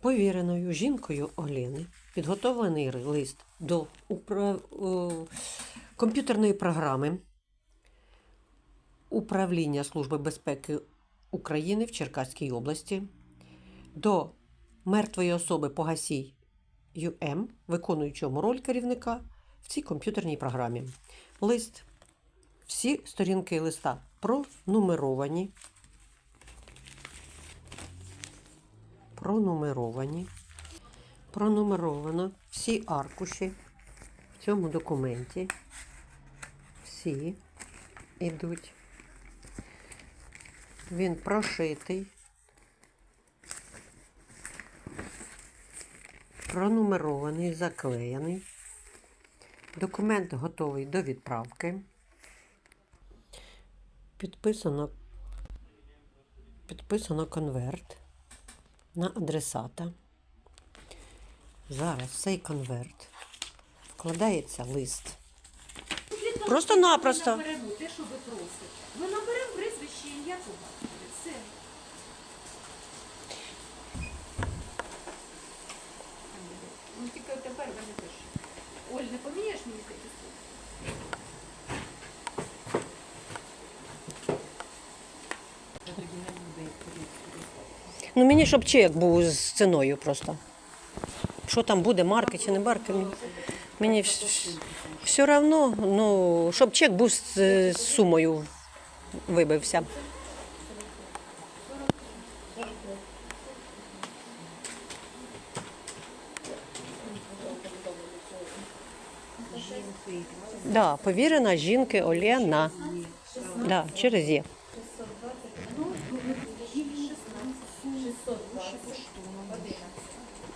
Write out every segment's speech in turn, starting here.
повіреною жінкою Олени підготовлений лист до комп'ютерної програми Управління Служби безпеки України в Черкаській області до мертвої особи Погасій ЮМ, виконуючому роль керівника в цій комп'ютерній програмі. Лист. Всі сторінки листа пронумеровані. Пронумеровані. Пронумеровано всі аркуші в цьому документі. Всі ідуть. Він прошитий. Пронумерований, заклеєний. Документ готовий до відправки. Підписано, підписано конверт на адресата. Зараз цей конверт вкладається лист. Просто-напросто. Наберемо те, що ви просите. Ми наберемо прізвище, ім'я туди. Все. Ну тільки тепер вони теж. Оль, не поміняєш мені цей пісок? Ну мені щоб чек був з ціною просто. Що там буде, марки чи не марки. Мені, мені вс- вс- все одно, ну, щоб чек був з, сумою вибився. Да, повірена жінки Олена. Да, через Є.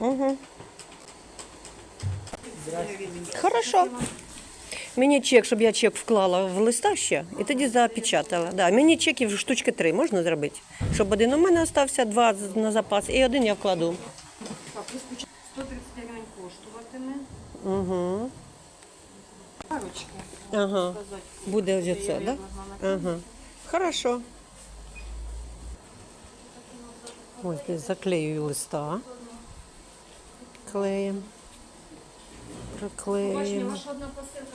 Угу. Хорошо. Мені чек, щоб я чек вклала в листа ще і тоді запечатала. Да. Мені чеків штучки три можна зробити. Щоб один у мене остався, два на запас, і один я вкладу. Так, ви спочатку 130 гривень коштуватиме. Угу. Парочки. Ага. Сказати. Буде ось це, так? Да? Ага. Хорошо. Ось заклею листа.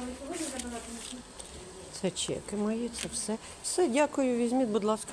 Не сьогодні забирати? Це чеки мої, це все. Все, дякую, візьміть, будь ласка.